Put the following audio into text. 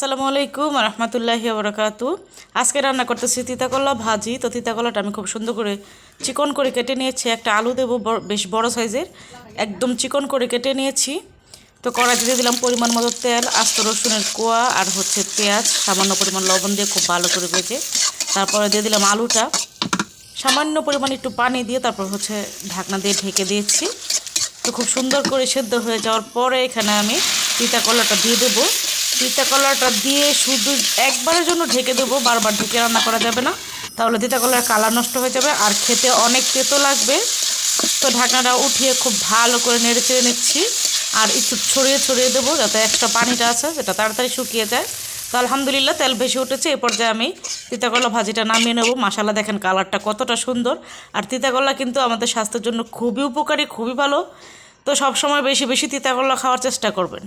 আসসালামু আলাইকুম রহমতুল্লাহি বরকাতু। আজকে রান্না করতেছি তিতাকলা ভাজি। তো তিতাকলাটা আমি খুব সুন্দর করে চিকন করে কেটে নিয়েছি। একটা আলু দেবো বেশ বড় সাইজের। একদম চিকন করে কেটে নিয়েছি। তো কড়াইতে দিয়ে দিলাম পরিমাণ মতো তেল, আস্ত রসুনের কোয়া আর হচ্ছে পেঁয়াজ। সামান্য পরিমাণ লবণ দিয়ে খুব ভালো করে ভেজে তারপরে দিয়ে দিলাম আলুটা। সামান্য পরিমাণ একটু পানি দিয়ে তারপর হচ্ছে ঢাকনা দিয়ে ঢেকে দিয়েছি। তো খুব সুন্দর করে সেদ্ধ হয়ে যাওয়ার পরে এখানে আমি তিতা কলাটা দিয়ে দেবো। তিতা কলাটা দিয়ে শুধু একবারের জন্য ঢেকে দেবো, বারবার ঢেকে রান্না করা যাবে না। তাহলে তিতা কলার কালার নষ্ট হয়ে যাবে আর খেতে অনেক তেতো লাগবে। তো ঢাকনাটা উঠিয়ে খুব ভালো করে নেড়ে চেড়ে নিচ্ছি। আর একটু ছড়িয়ে ছড়িয়ে দেবো যাতে এক্সট্রা পানিটা আছে সেটা তাড়াতাড়ি শুকিয়ে যায়। তো আলহামদুলিল্লাহ তেল ভেসে উঠেছে, এ পর্যায়ে আমি তিতাকলা ভাজিটা নামিয়ে নেব। মশালা দেখেন কালারটা কতটা সুন্দর। আর তিতাকলা কিন্তু আমাদের স্বাস্থ্যের জন্য খুবই উপকারী, খুবই ভালো। তো সবসময় বেশি বেশি তিতাকলা খাওয়ার চেষ্টা করবেন।